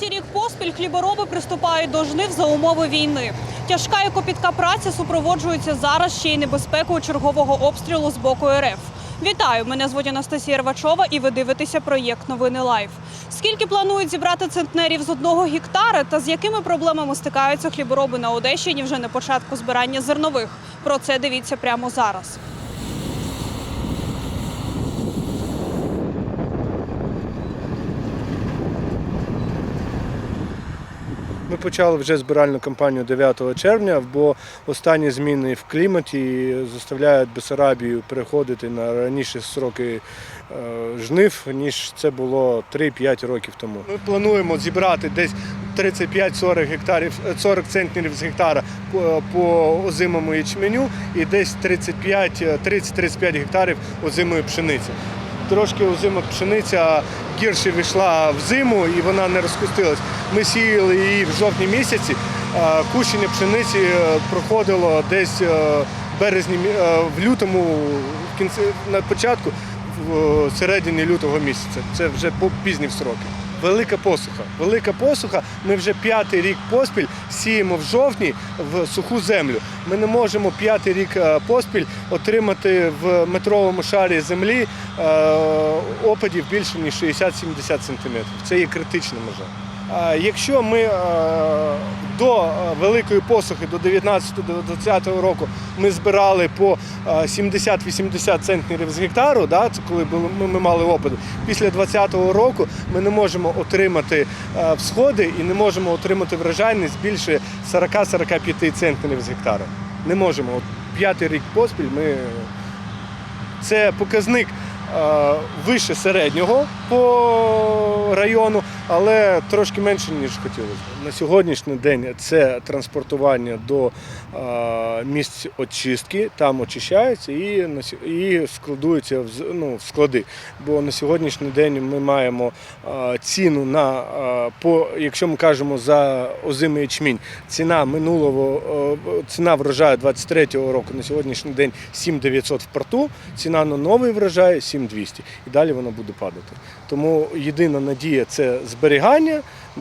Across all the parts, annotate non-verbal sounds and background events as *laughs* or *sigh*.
Третій рік поспіль хлібороби приступають до жнив за умови війни. Тяжка і копітка праця супроводжується зараз ще й небезпекою чергового обстрілу з боку РФ. Вітаю! Мене звуть Анастасія Рвачова, і ви дивитеся проєкт Новини Лайф. Скільки планують зібрати центнерів з одного гектара та з якими проблемами стикаються хлібороби на Одещині вже на початку збирання зернових? Про це дивіться прямо зараз. Ми почали вже збиральну кампанію 9 червня, бо останні зміни в кліматі заставляють Бесарабію переходити на раніші сроки е, жнив, ніж це було 3-5 років тому. Ми плануємо зібрати десь 35-40 гектарів, е, 40 центнерів з гектара по, по озимому ячменю і десь 35, е, 30-35 гектарів озимої пшениці. Трошки озима пшениця гірше війшла в зиму і вона не розкустилась. Ми сіяли її в жовтні місяці. Кущення пшениці е, проходило десь е, в березні, е, в лютому, в кінці на початку, в середині лютого місяця. Це вже по- пізні сроки. Велика посуха. Велика посуха. Ми вже п'ятий рік поспіль сіємо в жовтні в суху землю. Ми не можемо п'ятий рік е, поспіль отримати в метровому шарі землі е, опадів більше ніж 60-70 см. Це є критична межа. Якщо ми е, до е, великої посухи, до 19-20 року, ми збирали по е, 70-80 центнерів з гектару, да, це коли ми, ми мали опади. Після 20-го року ми не можемо отримати е, всходи і не можемо отримати врожайність більше 40-45 центнерів з гектара. Не можемо. От п'ятий рік поспіль ми це показник е, вище середнього по району, але трошки менше, ніж хотілося. б. На сьогоднішній день це транспортування до місць очистки, там очищається і, і складується в, ну, в склади. Бо на сьогоднішній день ми маємо ціну на, по, якщо ми кажемо за озимий ячмінь, ціна минулого, ціна врожаю 23-го року на сьогоднішній день 7900 в порту, ціна на новий врожай 7200. І далі вона буде падати. Тому єдина надія це зберігання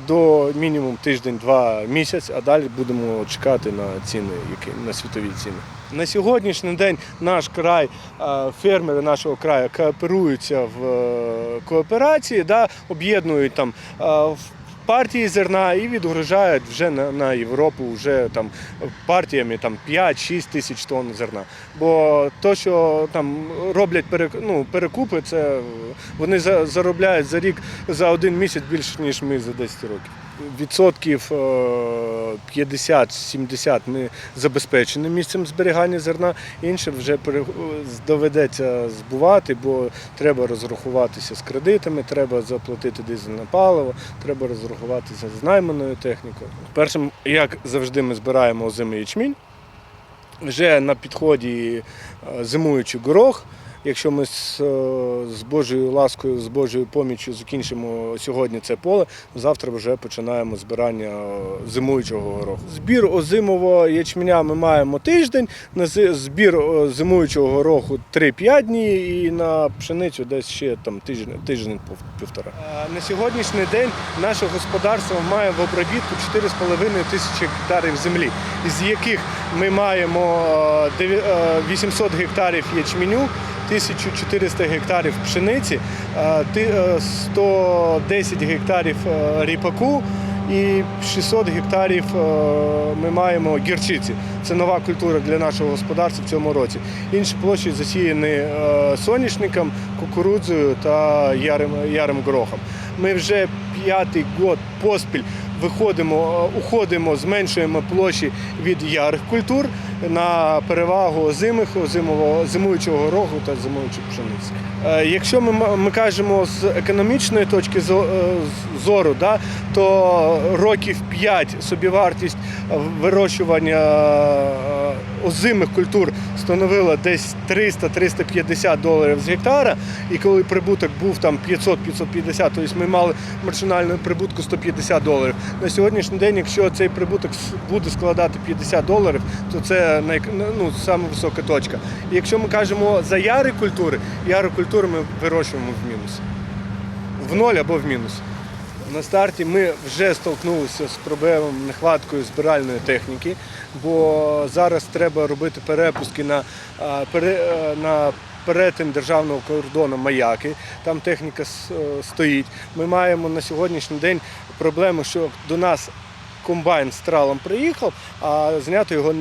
до мінімум тиждень-два місяць, а далі будемо чекати на ціни, які на світові ціни. На сьогоднішній день наш край, е, фермери нашого краю кооперуються в е, кооперації, да, об'єднують там е, в партії зерна і відгружають вже на, на Європу вже там партіями там 5-6 тисяч тонн зерна. Бо то, що там роблять ну, перекупи, це вони за- заробляють за рік за один місяць більше, ніж ми за 10 років. Відсотків е, 50-70 ми забезпечені місцем зберігання зерна, інше вже доведеться збувати, бо треба розрахуватися з кредитами, треба заплатити дизельне паливо, треба розрахуватися з найманою технікою. Першим, як завжди, ми збираємо озимий ячмінь. Вже на підході е, зимуючий горох. Якщо ми з, е, з Божою ласкою, з Божою поміччю закінчимо сьогодні це поле, завтра вже починаємо збирання е, зимуючого гороху. Збір озимого ячменя ми маємо тиждень, на збір е, зимуючого гороху 3-5 днів і на пшеницю десь ще там тиждень, тиждень пів- півтора. На сьогоднішній день наше господарство має в обробітку 4,5 тисячі гектарів землі, з яких ми маємо е, е, 800 гектарів ячменю, 1400 гектарів пшениці, е, ти- е, 110 гектарів е, ріпаку і 600 гектарів е, ми маємо гірчиці. Це нова культура для нашого господарства в цьому році. Інші площі засіяні е, соняшником, кукурудзою та ярим, ярим горохом. Ми вже п'ятий год поспіль виходимо, е, уходимо, зменшуємо площі від ярих культур на перевагу озимих, озимого, зимуючого гороху та зимуючих пшениці. Е, Якщо ми, ми кажемо з економічної точки е, зору, да, то років 5 собівартість вирощування е, озимих культур становила десь 300-350 доларів з гектара. І коли прибуток був там 500-550, тобто ми мали маржинальну прибутку 150 доларів. На сьогоднішній день, якщо цей прибуток буде складати 50 доларів, то це най, ну, саме висока точка. І якщо ми кажемо за яри культури, яри культури ми вирощуємо в мінус. В ноль або в мінус. На старті ми вже столкнулися з проблемою нехваткою збиральної техніки, бо зараз треба робити перепуски на, е, на перетин державного кордону маяки. Там техніка е, стоїть. Ми маємо на сьогоднішній день проблему, що до нас комбайн з тралом приїхав, а зняти його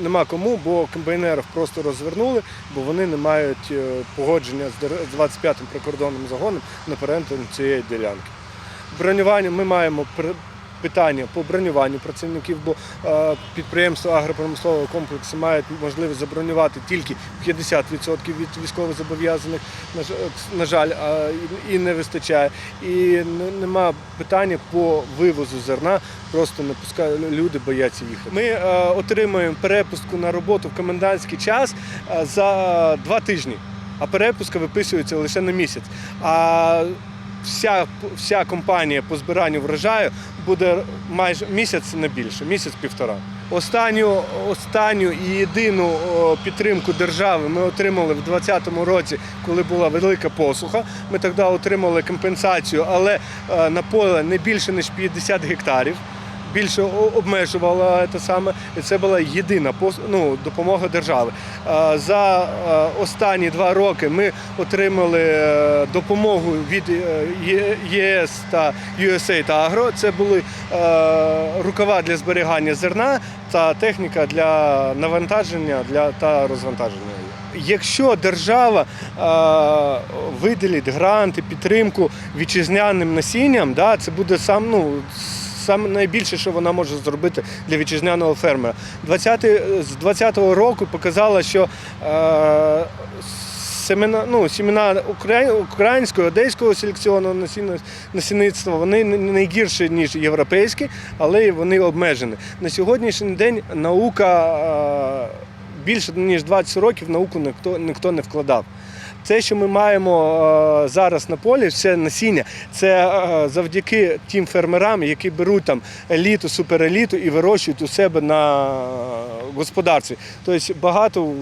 нема кому, бо комбайнерів просто розвернули, бо вони не мають е, погодження з дер- з 25-м прикордонним загоном на перетин цієї ділянки. Бронювання ми маємо питання по бронюванню працівників, бо е, підприємства агропромислового комплексу мають можливість забронювати тільки 50% від військовозобов'язаних, на, на жаль, і, не вистачає. І не- нема питання по вивозу зерна, просто не пускають, люди бояться їхати. Ми е, отримуємо перепустку на роботу в комендантський час е, за два тижні, а перепустка виписується лише на місяць. А вся, вся компанія по збиранню врожаю буде майже місяць не більше, місяць-півтора. Останню, останню і єдину підтримку держави ми отримали в 2020 році, коли була велика посуха. Ми тоді отримали компенсацію, але е, на поле не більше ніж 50 гектарів. Більше обмежувала те саме, і це була єдина ну, допомога держави. Е, За е, останні два роки ми отримали е, допомогу від ЄС та USA та Агро. Це були рукава для зберігання зерна та техніка для навантаження для та розвантаження. Якщо держава е, виділить гранти, підтримку вітчизняним насінням, да, це буде сам ну. Саме найбільше, що вона може зробити для вітчизняного фермера. 20, з 20-го року показала, що е, семена, ну, сімена українського, одеського селекціонного насінництва, вони не найгірші, ніж європейські, але вони обмежені. На сьогоднішній день наука е, більше ніж 20 років науку ніхто, ніхто не вкладав. Те, що ми маємо е, зараз на полі, все насіння, це е, завдяки тим фермерам, які беруть там еліту, супереліту і вирощують у себе на господарстві. Тобто багато,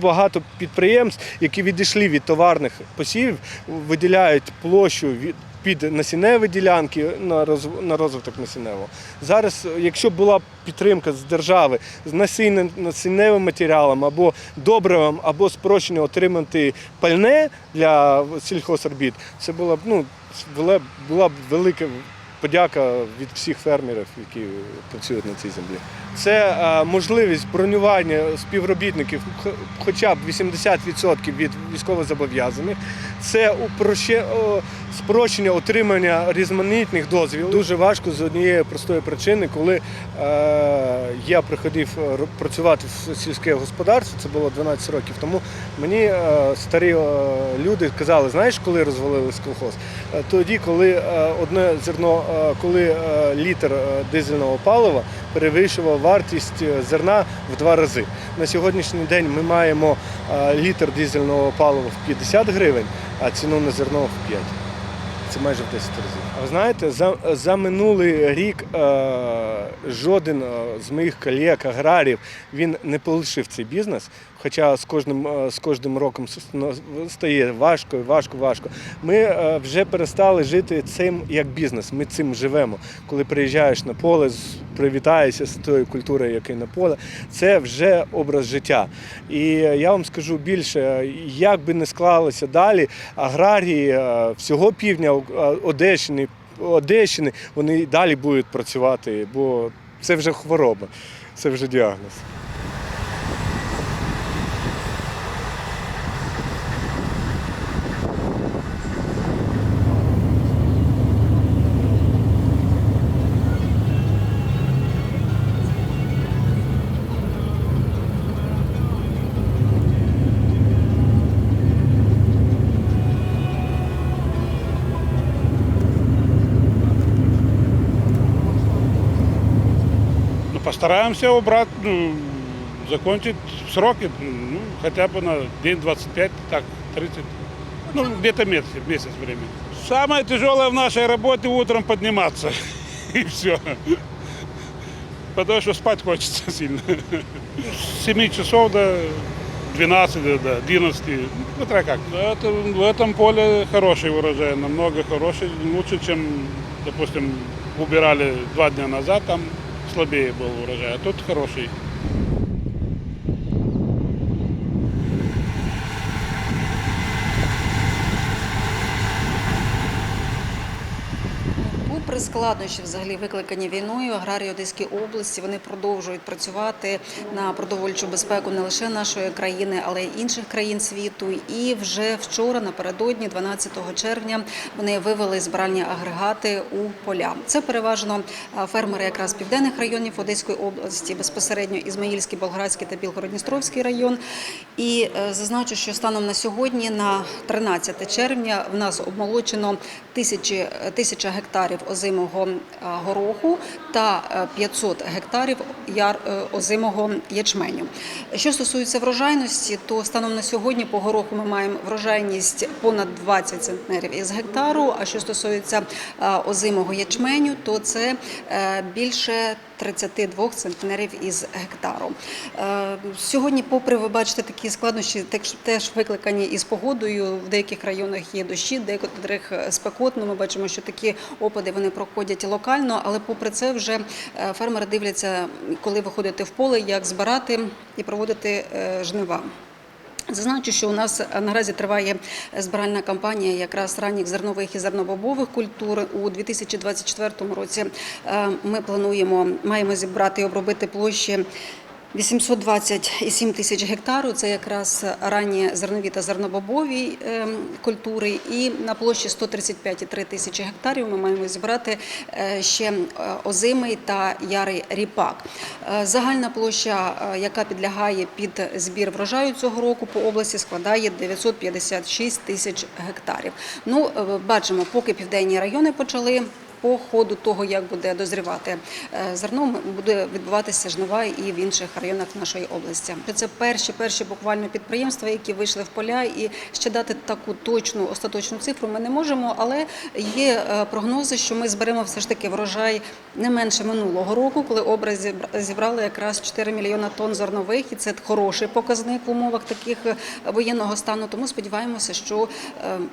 багато підприємств, які відійшли від товарних посівів, виділяють площу від. Під насінневі ділянки на розв- на розвиток насінневого. Зараз, якщо була підтримка з держави з насінневим матеріалом або добривом, або спрощення отримати пальне для сільхозорбіт, це була б ну була б велика подяка від всіх фермерів, які працюють на цій землі. Це е, можливість бронювання співробітників хоча б 80% від військовозобов'язаних. Це спрощення отримання різноманітних дозвілів. Дуже важко з однієї простої причини, коли е, я приходив е, працювати в сільське господарство, це було 12 років тому. Мені старі люди казали, знаєш, коли розвалились колхоз? Тоді, коли одне зерно, коли е, літр е, дизельного палива перевищував вартість е, зерна в два рази. На сьогоднішній день ми маємо е, літр дизельного палива в 50 гривень, а ціну на зерно в 5. Це майже в 10 разів. Ви знаєте, за, за минулий рік е, жоден е, з моїх колег аграрів він не полишив цей бізнес. Хоча з кожним, е, з кожним роком ну, стає важко, важко, важко. Ми е, вже перестали жити цим як бізнес. Ми цим живемо. Коли приїжджаєш на поле, привітаєшся з тою культурою, яка на поле, це вже образ життя. І я вам скажу більше, як би не склалося далі, аграрії всього півдня Одещини, Одещини, вони і далі будуть працювати, бо це вже хвороба, це вже діагноз. Постараемся убрать, ну, закончить сроки, ну, хотя бы на день 25, так, 30, ну, где-то месяц, месяц времени. Самое тяжелое в нашей работе утром подниматься, *laughs* и все. Потому что спать хочется *laughs* сильно. С 7 часов до 12, до 11, смотря как. Это, в этом поле хороший урожай, намного хороший, лучше, чем допустим, убирали два дня назад, там слабее был урожай, а тут хороший. Попри складнощі, взагалі викликані війною, аграрії Одеської області вони продовжують працювати на продовольчу безпеку не лише нашої країни, але й інших країн світу. І вже вчора, напередодні, 12 червня, вони вивели збиральні агрегати у поля. Це переважно фермери якраз південних районів Одеської області, безпосередньо Ізмаїльський, Болградський та Білгородністровський район. І е, зазначу, що станом на сьогодні, на 13 червня, в нас обмолочено тисячі тисяча гектарів озимого е, гороху та е, 500 гектарів яр е, озимого ячменю. Що стосується врожайності, то станом на сьогодні по гороху ми маємо врожайність понад 20 центнерів із гектару. А що стосується е, озимого ячменю, то це е, більше 32 центнерів із гектару. Е, Сьогодні, попри ви бачите такі складнощі, теж- викликані із погодою. В деяких районах є дощі, в деяких е, спекотно. Ми бачимо, що такі опади вони проходять локально, але попри це вже е, фермери дивляться, коли виходити в поле, як збирати і проводити жнива. Зазначу, що у нас е, наразі триває збиральна кампанія якраз ранніх зернових і зернобобових культур. У 2024 році е, ми плануємо, маємо зібрати і обробити площі 827 тисяч гектару. Це якраз ранні зернові та зернобобові е, культури. І на площі 135,3 тисячі гектарів ми маємо зібрати е, ще е, озимий та ярий ріпак. Е, Загальна площа, яка підлягає під збір врожаю цього року по області, складає 956 тисяч гектарів. Ну, бачимо, поки південні райони почали. По ходу того, як буде дозрівати е, зерно, буде відбуватися жнива і в інших районах нашої області. Це перші перші буквально підприємства, які вийшли в поля, і ще дати таку точну остаточну цифру ми не можемо. Але є е, прогнози, що ми зберемо все ж таки врожай не менше минулого року, коли образ зібра- зібрали якраз 4 мільйона тонн зернових, і це хороший показник в умовах таких е, воєнного стану. Тому сподіваємося, що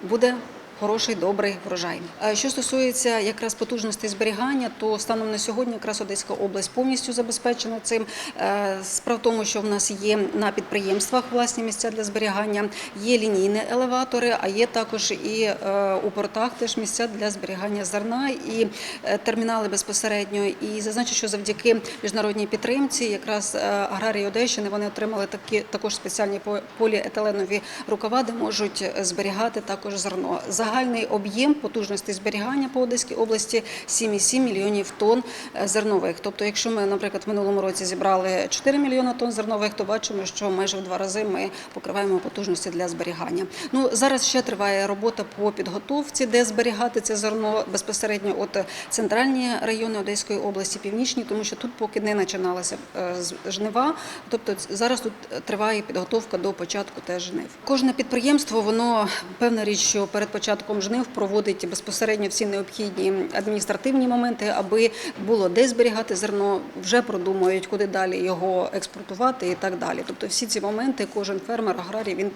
буде хороший, добрий врожай. Що стосується якраз потужностей зберігання, то станом на сьогодні якраз Одеська область повністю забезпечена цим. Е, Справа в тому, що в нас є на підприємствах власні місця для зберігання, є лінійні елеватори, а є також і е, у портах теж місця для зберігання зерна і е, термінали безпосередньо. І зазначу, що завдяки міжнародній підтримці, якраз аграрії Одещини вони отримали такі також спеціальні по- поліетиленові рукава, де можуть зберігати також зерно. Загальний об'єм потужності зберігання по Одеській області 7,7 мільйонів тонн е, зернових. Тобто, якщо ми, наприклад, в минулому році зібрали 4 мільйони тонн зернових, то бачимо, що майже в два рази ми покриваємо потужності для зберігання. Ну зараз ще триває робота по підготовці, де зберігати це зерно безпосередньо от центральні райони Одеської області, північні, тому що тут поки не починалася е, жнива. Тобто зараз тут триває підготовка до початку теж жнив. Кожне підприємство, воно певна річ, що перед початком жнив проводить безпосередньо всі необхідні адміністративні моменти, аби було де зберігати зерно, вже продумують, куди далі його експортувати і так далі. Тобто всі ці моменти кожен фермер, аграрій він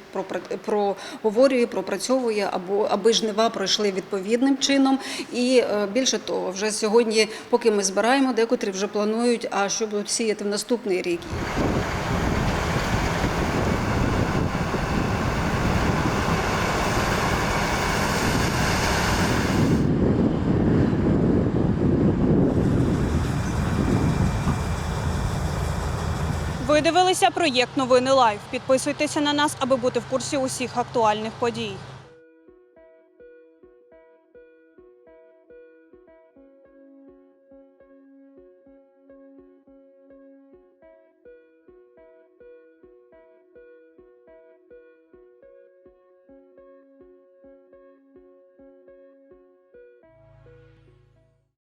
проговорює, пропрацьовує, або аби жнива пройшли відповідним чином. І е, більше того, вже сьогодні, поки ми збираємо, декотрі вже планують, а що будуть сіяти в наступний рік. Ви дивилися проєкт Новини Лайв. Підписуйтеся на нас, аби бути в курсі усіх актуальних подій.